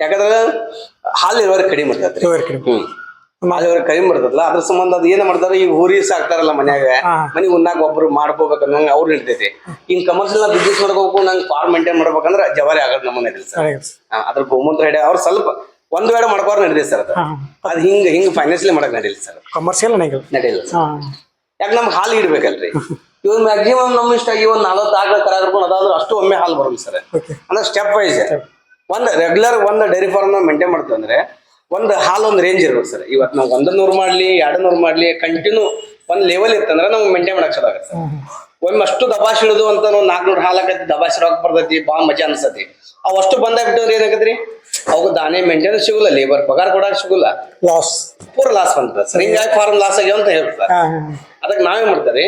ಯಾಕಂದ್ರೆ ಹಾಲು ಇರುವರೆ ಕಡಿಮೆ ಬರ್ತೈತ್ರಿ ಕಡಿಮೆ. ಹ್ಮ್. ಹಾಲು ಕೈ ಕಡಿಮೆ ಬರ್ತದಲ್ಲ ಅದ್ರ ಸಂಬಂಧ ಅದ್ ಏನ್ ಮಾಡ್ತಾರ ಈಗ ಹುರಿ ಸಾಕ್ತಾರಲ್ಲ ಮನ್ಯಾಗ. ಮನೆ ಉಣ್ಣಾಕ ಒಬ್ರು ಮಾಡ್ಕೋಬೇಕು ನಂಗೆ ಅವ್ರು ಹಿಡ್ತೈತಿ ಇನ್ ಕಮರ್ಷಿಯಲ್ ಬಿಸ್ನೆಸ್ ಮಾಡ್ಕೋಬೇಕು ನಂಗೆ ಫಾರ್ಮ್ ಮೇಂಟೈನ್ ಮಾಡ್ಬೇಕಂದ್ರ ಜವಾರಿ ಆಗೋದು ನಮ್ಮ ಮನೇಲಿ ಸರ್. ಅದ್ರ ಗೋಮೂತ್ರ ಹಿಡಿಯ ಅವ್ರು ಸ್ವಲ್ಪ ಒಂದ್ ವೇಳೆ ಮಾಡ್ಕೋರ್ ನಡೆದಿದೆ ಸರ್ ಅದು. ಅದ್ ಹಿಂಗ ಹಿಂಗ್ ಫೈನಾನ್ಷಿಯಲಿ ಮಾಡಕ್ ನಡೀಲಿ ಸರ್. ಕಮರ್ಷಿಯಲ್ ಹಾಂ. ಯಾಕೆ ನಮ್ಗೆ ಹಾಲು ಇಡ್ಬೇಕಲ್ರಿ? ಇವ್ ಮ್ಯಾಕ್ಸಿಮಮ್ ನಮ್ ಇಷ್ಟ ಆಗಿ ಒಂದ್ ನಲವತ್ತು ಆಕಳ ಕರ ಅದಾದ್ರೂ ಅಷ್ಟು ಒಮ್ಮೆ ಹಾಲು ಬರಲ್ಲ ಸರ್. ಅಂದ್ರೆ ಸ್ಟೆಪ್ ವೈಸ್ ಒಂದ್ ರೆಗ್ಯುಲರ್ ಒಂದ್ ಡೈರಿ ಫಾರ್ಮ್ ಮೇಂಟೈನ್ ಮಾಡ್ತೀವಿ ಅಂದ್ರೆ ಒಂದ್ ಹಾಲು ಒಂದ್ ರೇಂಜ್ ಇರ್ಬೇಕು ಸರ್ ಇವತ್ತು ನಾವು ಒಂದ್ ನೂರ್ ಮಾಡ್ಲಿ ಎರಡು ನೂರ್ ಮಾಡ್ಲಿ ಕಂಟಿನ್ಯೂ ಒಂದ್ ಲೆವೆಲ್ ಇತ್ತಂದ್ರೆ ನಾವು ಮೇಂಟೈನ್ ಮಾಡಕ್ ಚಲೋ ಆಗತ್ತೆ. ಒಮ್ಮೆ ಅಷ್ಟು ದಬಾಶ್ ಇಳಿದು ಅಂತ ನಾವು ನಾಲ್ಕುನೂರು ಹಾಲು ಆಗತ್ತೆ ದಬಾಶ್ ರೊಕ್ಕ ಬರ್ತೈತಿ ಬಾ ಮಜಾ ಅನ್ಸತಿ ಅವ್ ಅಷ್ಟು ಬಂದಾಗ ಬಿಟ್ಟವ್ರೆ ಏನಾಗತ್ರಿ? ಅವಾಗ ದಾನೆ ಮೇಂಟೆನೆನ್ಸ್ ಸಿಗುಲ್ಲ ಲೇಬರ್ ಪಗಾರ ಕೊಡಕ್ ಸಿಗುಲ್ಲ. ಲಾಸ್ ಪೂರ್ ಲಾಸ್ ಬಂತ ಸರ್ ಹಿಂಗಾಗಿ ಫಾರ್ಮ್ ಲಾಸ್ ಆಗ್ಯಾವ ಅಂತ ಹೇಳ್ತಾರೆ ಅದಕ್ಕೆ ನಾವೇ ಮಾಡ್ತಾರೆ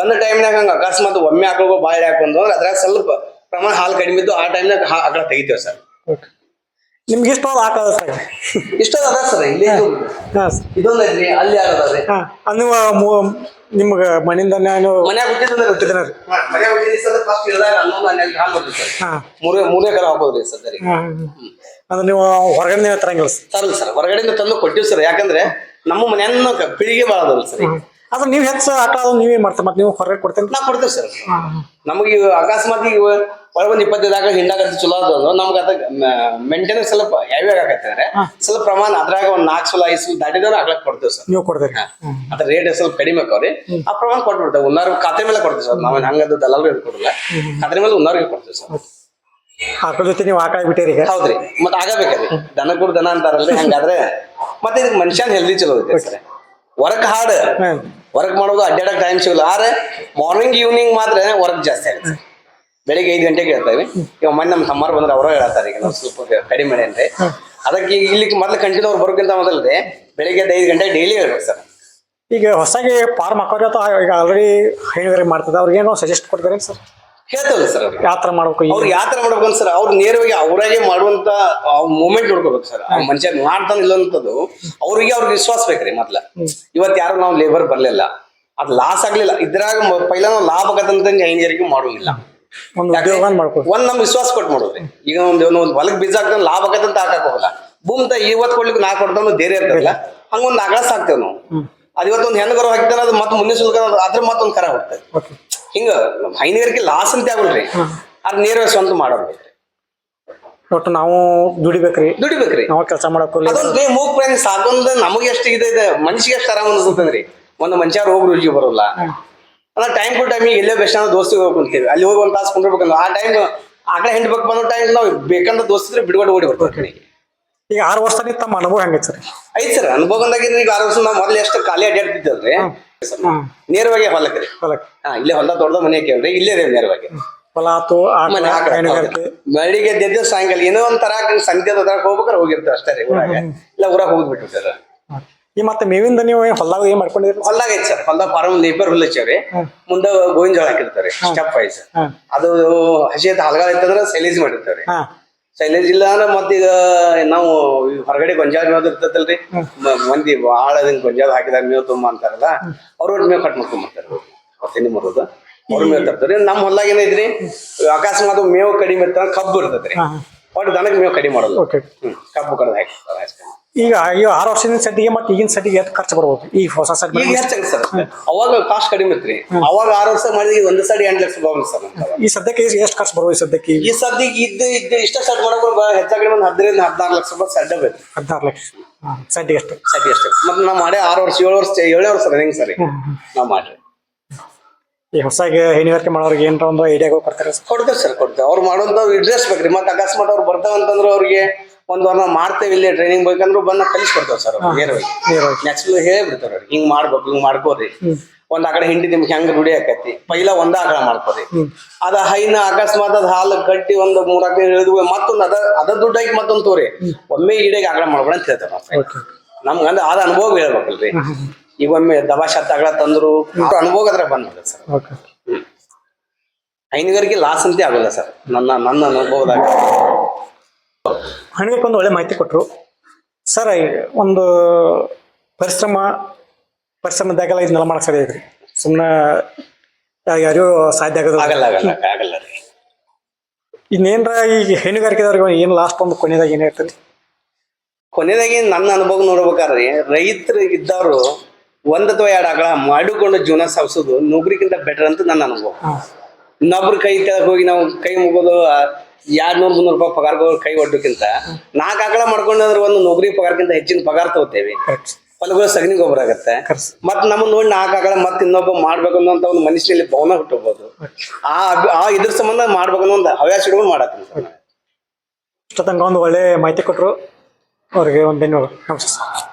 ಒಂದ್ ಟೈಮ್ನಾಗ ಹಂಗ ಅಕಸ್ಮಾತ್ ಒಮ್ಮೆ ಹಾಕೋ ಬಾಯಿ ಹಾಕೊಂಡು ಅಂದ್ರೆ ಅದ್ರಾಗ ಸ್ವಲ್ಪ ಪ್ರಮಾಣ ಹಾಲು ಕಡಿಮೆ ಇದ್ದು ಆ ಟೈಮ್ನಾಗ ಆಕಳ ತೆಗಿತೇವೆ ಸರ್ ನಿಮ್ಗೆ ಇಷ್ಟ ಹಾಕೋದು ಸರ್? ಇಷ್ಟ ಅದ ಸರ್ ಇಲ್ಲಿ ಇದೊಂದು ಐತ್ರಿ ಅಲ್ಲಿ ಯಾರದ್ರಿ ಹಾ ನೀವು ಮು- ನಿಮ್ಗೆ ಮನೆಯಿಂದ ನಾನು ಮನ್ಯಾಗ ಹುಟ್ಟಿದ್ರೆ ಹುಟ್ಟಿದ್ರಿ ಮನ್ಯಾಗ ಹುಟ್ಟಿದ್ರೆ ಸರ್. ಫಸ್ಟ್ ಇಳ್ದಾಗ ಹನ್ನೊಂದು ಹನ್ನೆರಡು ಹಾಲು ಬರ್ತದೆ ಸರ್. ಹಾಂ. ಮೂರೇ ಮೂರೇ ಕರ ಹಾಕೋದ್ರಿ ಸರ್ ಅಂದ್ರೆ ನೀವು ಹೊರಗಡೆ ತರಂಗಿಲ್ಲ ಸರ್? ಸರ್ ಸರ್ ಹೊರಗಡೆಯಿಂದ ತಂದು ಕೊಟ್ಟಿವಿ ಸರ್. ಯಾಕಂದ್ರೆ ನಮ್ಮ ಮನೆಯನ್ನ ಪಿಳಿಗೆ ಭಾಳ ಅದಲ್ಲ ಸರ್. ಆದ್ರೆ ನೀವು ಹೆಚ್ಚು ಆಟ ಅದು ನೀವೇ ಮಾಡ್ತೀರಿ? ಮತ್ತೆ ನೀವು ಹೊರಗಡೆ ಕೊಡ್ತೇನೆ ನಾ ಕೊಡ್ತೇವೆ ಸರ್. ನಮಗೆ ಅಕಸ್ಮಾತ್ ಈಗ ಒಳಗೆ ಒಂದ್ ಇಪ್ಪತ್ತೈದು ಆಕಳ ಹಿಂಡಾಗತ್ತೆ ಚಲೋ ಅದು ನಮ್ಗ ಅದ ಮೇಂಟೆನೆನ್ಸ್ ಸ್ವಲ್ಪ ಯಾವ್ಯಾವ ಆಗತ್ತೆ ಸ್ವಲ್ಪ ಪ್ರಮಾಣ ಅದ್ರಾಗ ಒಂದ್ ನಾಲ್ಕು ಸಲ ಐದು ಸಲ ದಾಟಿದ್ರೆ ಹಾಕ್ಲಕ್ ಕೊಡ್ತೇವೆ ಸರ್. ನೀವು ಕೊಡ್ತೀರಿ. ಅದ್ರ ರೇಟ್ ಸ್ವಲ್ಪ ಕಡಿಮೆ ಆಕವ್ರಿ. ಆ ಪ್ರಮಾಣ ಕೊಟ್ಬಿಡ್ತೇವೆ. ಉನ್ನಾರ ಖಾತೆ ಮೇಲೆ ಕೊಡ್ತೇವೆ ಸರ್. ನಾವೇನು ಹಂಗದು ದಲಾಲ್ ಕೊಡಲ್ಲ. ಅದ್ರ ಮೇಲೆ ಉನ್ನಾರಿಗೆ ಕೊಡ್ತೇವೆ ಸರ್. ಆಕಳ ಜೊತೆ ನೀವು ಆಕಳ ಬಿಟ್ಟಿರಿ ಹೌದ್ರಿ. ಮತ್ತೆ ಆಗಬೇಕ್ರಿ ದನ ಕೂಡ ದನ ಅಂತಾರಲ್ರಿ ಹಂಗಾದ್ರೆ ಮತ್ತೆ ಇದಕ್ಕೆ ಮನುಷ್ಯನ ಹೆಲ್ದಿ ಚಲೋ ಐತೆ ಸರ್. Work hard. ವರ್ಕ್ ಮಾಡೋದು ಅಡ್ಡಾಡಕ್ ಟೈಮ್ ಸಿಗಲ್ಲ. ಆದ್ರೆ ಮಾರ್ನಿಂಗ್ ಈವ್ನಿಂಗ್ ಮಾತ್ರ ವರ್ಕ್ ಜಾಸ್ತಿ ಆಗುತ್ತೆ. ಬೆಳಿಗ್ಗೆ ಐದು ಗಂಟೆಗೆ ಹೇಳ್ತೇವೆ ಇವಾಗ ಮೊನ್ನೆ ನಮ್ಮ ಸಮ್ಮರ್ ಬಂದ್ರೆ ಅವರೇ ಹೇಳ್ತಾರೆ ಈಗ ನಾವು ಸ್ವಲ್ಪ ಕಡಿಮೆ ಅಂದ್ರೆ. ಅದಕ್ಕೆ ಈಗ ಇಲ್ಲಿ ಮೊದಲು ಕಂಟಿನ್ಯೂ ಅವ್ರು ಬರೋಕ್ಕಿಂತ ಮೊದಲೇ ಬೆಳಿಗ್ಗೆ ಐದು ಗಂಟೆ ಡೈಲಿ ಹೇಳ್ಬೇಕು ಸರ್. ಈಗ ಹೊಸಗೆ ಫಾರ್ಮ್ ಹಾಕೋರಿ ಅಥವಾ ಈಗ ಆಲ್ರೆಡಿ ಹೇಳಿದ್ರೆ ಮಾಡ್ತದೆ ಅವ್ರಿಗೆ ಏನೋ ಸಜೆಸ್ಟ್ ಕೊಡ್ತಾರೆ ಸರ್? ಹೇಳ್ತಲ್ಲ ಸರ್ ಯಾತ್ರ ಯಾವ ಥರ ಮಾಡ್ಬೇಕು ಅವ್ರು ಯಾವ ತರ ಮಾಡ್ಬೇಕು ಸರ್ ಅವ್ರು ನೇರವಾಗಿ ಅವರಾಗೆ ಮಾಡುವಂತ ಮೂಮೆಂಟ್ ನೋಡ್ಕೋಬೇಕು ಸರ್. ಆ ಮನುಷ್ಯ ಮಾಡ್ತಾನೆ ಇಲ್ಲ ಅಂತದ್ದು ಅವ್ರಿಗೆ ಅವ್ರಿಗೆ ವಿಶ್ವಾಸ ಬೇಕ್ರಿ ಮೊದ್ಲ. ಇವತ್ತು ಯಾರು ನಾವು ಲೇಬರ್ ಬರ್ಲಿಲ್ಲ. ಅದ್ ಲಾಸ್ ಆಗ್ಲಿಲ್ಲ. ಇದ್ರಾಗ ಪೈಲ ನಾವು ಲಾಭ ಆಗತ್ತಂತ ಹೈನುಗಾರಿಕೆ ಮಾಡೋಂಗಿಲ್ಲ ಒಂದು ಉದ್ಯೋಗ ಮಾಡ್ಕೊಡ್ರಿ ಒಂದ್ ನಮ್ ವಿಶ್ವಾಸ ಕೊಟ್ಟು ಮಾಡೋದ್ರಿ ಈಗ ಒಂದ್ ಒಂದ್ ಹೊಲಕ್ ಬೀಜ ಹಾಕ್ತಾನೆ ಲಾಭ ಆಗತ್ತಂತ ಹಾಕಕ್ ಹೋಗಲ್ಲ. ಭೂಮ್ದ ಇವತ್ ಕೊಡ್ಲಿಕ್ಕೆ ನಾ ಕೊಡ್ತಾನ ಬೇರೆ ಇರ್ತಲ್ಲ ಹಂಗೊಂದ್ ಅಗಲ ಹಾಕ್ತೇವ್ ನಾವು. ಅದ್ ಇವತ್ತೊಂದ್ ಹೆಣ್ಣು ಹಾಕ್ತಾರ ಅದು ಮತ್ತೆ ಮುಂದೆ ಸುಲ್ಕ ಅದ್ರ ಮತ್ತೊಂದ್ ಕರ ಹೋಗ್ತದೆ. ಹಿಂಗ ನಮ್ ಹೈನುಗಾರಿಕೆ ಲಾಸ್ ಅಂತ ಆಗಲ್ರಿ. ಅದ್ ನೇರ ಸ್ವಂತ ಮಾಡೋದು ಒಟ್ಟು ನಾವು ದುಡಿಬೇಕ್ರಿ. ದುಡಿಬೇಕ್ರಿ. ನಾವು ಕೆಲಸ ಮಾಡಕ್ ಅದೊಂದು ಮೂಗ್ ಪ್ರಾಣಿ ಸಾಕೊಂಡ್ ನಮಗೆ ಎಷ್ಟು ಇದೆ ಮನ್ಸಿಗೆ ಎಷ್ಟು ಆರಾಮ ಅನ್ಸುತ್ತಂದ್ರಿ. ಒಂದು ಮನುಷ್ಯ ರೋಗ ರುಚಿ ಬರೋಲ್ಲ. ಅಲ್ಲ ಟೈಮ್ ಟು ಟೈಮಿಗೆ ಎಲ್ಲೇ ಬೆಸ್ಟ್ ಅನ್ನೋ ದೋಸ್ತಿಗೆ ಹೋಗಿ ಕುಂತೀವಿ ಅಲ್ಲಿ ಹೋಗಿ ಒಂದು ತಾಸು ಕುಂದಿರ್ಬೇಕಂದ್ರೆ ಆ ಟೈಮ್ ಆಕಡೆ ಹೆಂಡ್ ಬೇಕು ಬಂದ ಟೈಮ್ ನಾವು ಬೇಕಂತ ದೋಸ್ತಿದ್ರೆ ಬಿಡುಗಡೆ ಓಡಿ ಬರ್ತೀವಿ ಈಗ ಆರು ವರ್ಷ ತಮ್ಮ ಅನುಭವ ಹೆಂಗೈತೆ ಸರ್? ಐತ್ ಸರ್ ಅನುಭವದಾಗ ಈಗ ಆರು ವರ್ಷ ನಾವು ಮೊದಲು ಎಷ್ಟು ಖಾಲಿ ಅಡ್ಡಾಡ್ತಿದ್ದಲ್ರಿ ನೇರವಾಗಿ ಹೊಲಕ್ಕೆ ರೀ. ಹೊಲಕ್ಕೆ. ಹಾ ಇಲ್ಲೇ ಹೊಲ ದೊಡ್ಡ ಮನೆ ಕೇಳ್ರಿ ಇಲ್ಲೇ ರೀ ನೇರವಾಗಿ. ಹೊಲ ಆತು ಮನೆ ಬೆಳಿಗ್ಗೆ ಎದ್ದು ಸಾಯಂಕಾಲ ಏನೋ ಒಂದ್ ತರ ಸಂತೆ ಹೋಗ್ಬೇಕಾರೆ ಹೋಗಿರ್ತಾರೆ ಅಷ್ಟೇ ರೀ ಊರಾಗ. ಇಲ್ಲ ಊರಾಗ ಹೋಗ್ಬಿಟ್ಟಿರ್ತಾರ. ಈ ಮತ್ತೆ ಮೇವಿಂದ ನೀವು ಹೊಲ್ದಾಗ ಏನ್ ಮಾಡ್ಕೊಂಡಿರಿ? ಹೊಲ್ದಾಗ ಐತಿ ಸರ್. ಹೊಲ್ದಾಗ ಫಾರಂ ಲೇಬರ್ ಹುಲ್ ಹಚ್ಚವ್ರಿ ಮುಂದ ಗೋವಿನ ಜೋಳ ಹಾಕಿರ್ತಾರೆ ಸ್ಟೆಪ್ ವೈಸ್ ಅದು ಹಸಿ ಅಂತ ಹಲಗಾಲ ಐತಂದ್ರ ಸೈಲೇಜ್ ಮಾಡಿರ್ತಾರೆ ಸೈಲೇಜ್ ಇಲ್ಲ ಅಂದ್ರೆ ಮತ್ತೀಗ ನಾವು ಹೊರಗಡೆ ಗೊಂಜಾಳ ಮೇವ್ ಇರ್ತೈತಲ್ರಿ. ಮ- ಮಂದಿ ಬಹಳ ಗೊಂಜಾಳ ಹಾಕಿದಾಗ ಮೇವ್ ತುಂಬ ಅಂತಾರಲ್ಲ ಅವ್ರ ಮೇವ್ ಕಟ್ ಮಾಡ್ಕೊಂಡ್ಬರ್ತಾರೆ ತಿನ್ನಿ ಬರೋದು ಅವ್ರ ಮೇವ್ ತರ್ತಾರೆ. ನಮ್ಮ ಹೊಲ್ದಾಗ ಏನೈತ್ರಿ ಅಕಸ್ಮಾತ್ ಮೇವು ಕಡಿಮೆ ಇರ್ತಾರ ಕಬ್ಬು ಇರ್ತೈತ್ರಿ. ಹಾಂ. ಒಟ್ಟು ದನಕ್ಕೆ ನೀವು ಕಡಿಮೆ ಮಾಡೋದು. ಓಕೆ ಕಬ್ಬು ಕಡ್ದು ಅಷ್ಟೇ. ಈಗ ಈ ಆರು ವರ್ಷದ ಸೆಟ್ಟಿಗೆ ಮತ್ತೆ ಈಗಿನ ಸೆಟ್ಟಿಗೆ ಎಷ್ಟು ಖರ್ಚು ಬರ್ಬೋದು. ಈ ಹೊಸ ಸೆಟ್ ಈಗ ಹೆಚ್ಚಾಗಿ ಸರ್ ಅವಾಗ ಕಾಸ್ಟ್ ಕಡಿಮೆ ಇತ್ರಿ. ಅವಾಗ ಆರು ವರ್ಷ ಮಾಡಿದ್ರೆ ಒಂದು ಸಡಿ ಎಂಟು ಲಕ್ಷ ರೂಪಾಯಿ ಸರ್ ಈ ಸದ್ಯಕ್ಕೆ ಎಷ್ಟು ಖರ್ಚು ಬರ್ಬೋದು ಈ ಸದ್ಯಕ್ಕೆ ಈ ಸದ್ಯಕ್ಕೆ ಇದ್ದು ಇದ್ದು ಇಷ್ಟ ಸೆಟ್ ಮಾಡೋಕೆ ಹೆಚ್ಚಾಗಿ ಒಂದು ಹದಿನೈದು ಹದಿನಾರು ಲಕ್ಷ ರೂಪಾಯಿ ಸೆಡ್ ಬೇಕು ಹದಿನಾರು ಲಕ್ಷ. ಸೆಟ್ಟಿಗೆ ಎಷ್ಟು? ಸದ್ಯ ಅಷ್ಟೇ ಮತ್ತೆ ನಾವು ಮಾಡಿ ಆರು ವರ್ಷ ಏಳು ವರ್ಷ ಏಳೇ ವರ್ಷ ಹೆಂಗೆ ಸರಿ. ನಾವು ಮಾಡ್ರಿ. ಈ ಹೊಸಾಗಿ ಹೈನುಗಾರಿಕೆ ಮಾಡೋರಿಗೆ ಏನಾರ ಒಂದು ಐಡಿಯಾಗಳು ಕೊಡ್ತಾರೆ ಸರ್? ಕೊಡ್ತೇವೆ ಸರ್ ಕೊಡ್ತೇವೆ. ಅವ್ರು ಮಾಡೋದು ಇಂಟ್ರೆಸ್ಟ್ ಬೇಕ್ರಿ ಮತ್ತೆ ಅಕಸ್ಮಾತ್ ಅವ್ರು ಬರ್ತಾವ ಅಂತಂದ್ರೆ ಅವ್ರಿಗೆ ಒಂದು ವಾರ ನಾವು ಮಾಡ್ತೇವೆ ಇಲ್ಲಿ ಟ್ರೈನಿಂಗ್ ಬೇಕಂದ್ರೆ ಬಂದ ಕಲಿಸ್ಕೊಡ್ತೇವೆ ಸರ್ ನೇರವಾಗಿ ನೆಕ್ಸ್ಟ್ ಹೇಳಿಬಿಡ್ತಾರೆ ಅವ್ರಿಗೆ ಹಿಂಗ್ ಮಾಡ್ಬೇಕು ಹಿಂಗ್ ಮಾಡ್ಕೋರಿ. ಒಂದ್ ಆಕಡೆ ಹಿಂಡಿ ನಿಮ್ಗೆ ಹೆಂಗ್ ರೂಢಿ ಆಕತಿ ಪೈಲ ಒಂದ ಆಕಳ ಮಾಡ್ಕೋರಿ. ಅದ ಹೈನ ಅಕಸ್ಮಾತ್ ಅದ್ ಹಾಲು ಕಟ್ಟಿ ಒಂದ್ ಮೂರಾಕ ಇಳಿದು ಮತ್ತೊಂದ್ ಅದ ಅದ ದುಡ್ಡು ಹಾಕಿ ಮತ್ತೊಂದ್ ತೋರಿ. ಒಮ್ಮೆ ಈಡೇಗೆ ಆಕಳ ಮಾಡ್ಬೇಡ ಅಂತ ಓಕೆ ನಮ್ಗೆ ಅಂದ್ರೆ ಅದ ಅನುಭವ ಹೇಳ್ಬೇಕಲ್ರಿ. ಈಗ ಒಮ್ಮೆ ದಬಾಶ್ ತಗಳ ತಂದ್ರು ಅನುಭವ ಅದ್ರ ಬಂದ್ಬಿಡುತ್ತೆ ಸರ್. ಓಕೆ ಹೈನುಗಾರಿಕೆ ಲಾಸ್ ಅಂತ ಆಗಲ್ಲ ಸರ್. ನನ್ನ ನನ್ನ ಅನುಭವದಾಗ. ಒಂದು ಒಳ್ಳೆ ಮಾಹಿತಿ ಕೊಟ್ಟರು ಸರ್ ಒಂದು ಪರಿಶ್ರಮ ಪರಿಶ್ರಮದಾಗೆಲ್ಲ ಇದನ್ನೆಲ್ಲ ಮಾಡಕ್ ಸರಿ ಐತ್ರಿ ಸುಮ್ಮನೆ ಯಾರಿಗೂ ಸಾಧ್ಯ ಆಗೋದು ಆಗಲ್ಲ ಆಗಲ್ಲ ಆಗಲ್ಲ ರೀ. ಇನ್ನೇನ್ರ ಈಗ ಹೈನುಗಾರಿಕೆದವ್ರಿಗೆ ಏನು ಲಾಸ್ಟ್ ಒಂದು ಕೊನೆದಾಗ ಏನು ಹೇಳ್ತೀರಿ? ಕೊನೆದಾಗಿ ನನ್ನ ಅನುಭವ ನೋಡ್ಬೇಕಾದ್ರೆ ರೈತರು ಇದ್ದವರು ಒಂದ್ ಅಥವಾ ಎರಡು ಆಕಳ ಮಾಡಿಕೊಂಡು ಜೀವನ ಸಾಗಿಸೋದು ನೌಕರಿಗಿಂತ ಬೆಟರ್ ಅಂತ ನನ್ನ ಅನುಭವ. ಇನ್ನೊಬ್ರು ಕೈ ಕೆಳಗೆ ಹೋಗಿ ನಾವು ಕೈ ಮುಗೋದು ಎರಡ್ ನೂರ್ ಮುನ್ನೂರು ರೂಪಾಯಿ ಪಗಾರ ಕೈ ಒಡ್ಡಕ್ಕಿಂತ ನಾಲ್ಕು ಆಕಳ ಮಾಡ್ಕೊಂಡ್ರೆ ಒಂದು ನೌಕರಿ ಪಗಾರಕ್ಕಿಂತ ಹೆಚ್ಚಿನ ಪಗಾರ ತಗೋತೇವೆ. ಹೊಲಗಳು ಸಗಣಿ ಗೊಬ್ಬರ ಆಗತ್ತೆ. ಮತ್ ನಮ್ಮನ್ನ ನೋಡಿ ನಾಲ್ಕು ಆಕಳ ಮತ್ತೆ ಇನ್ನೊಬ್ಬ ಮಾಡ್ಬೇಕು ಅನ್ನೋಂತ ಒಂದು ಮನುಷ್ಯನಲ್ಲಿ ಭವನ ಹುಟ್ಟಬಹುದು ಆ ಆ ಇದ್ರ ಸಂಬಂಧ ಮಾಡ್ಬೇಕು ಅನ್ನೋ ಒಂದು ಹವ್ಯಾಸ ಇಟ್ಕೊಂಡು ಮಾಡತ್ತ. ಒಂದು ಒಳ್ಳೆ ಮಾಹಿತಿ ಕೊಟ್ಟರು ಅವ್ರಿಗೆ ಒಂದು ಧನ್ಯವಾದ. ನಮಸ್ತೆ ಸರ್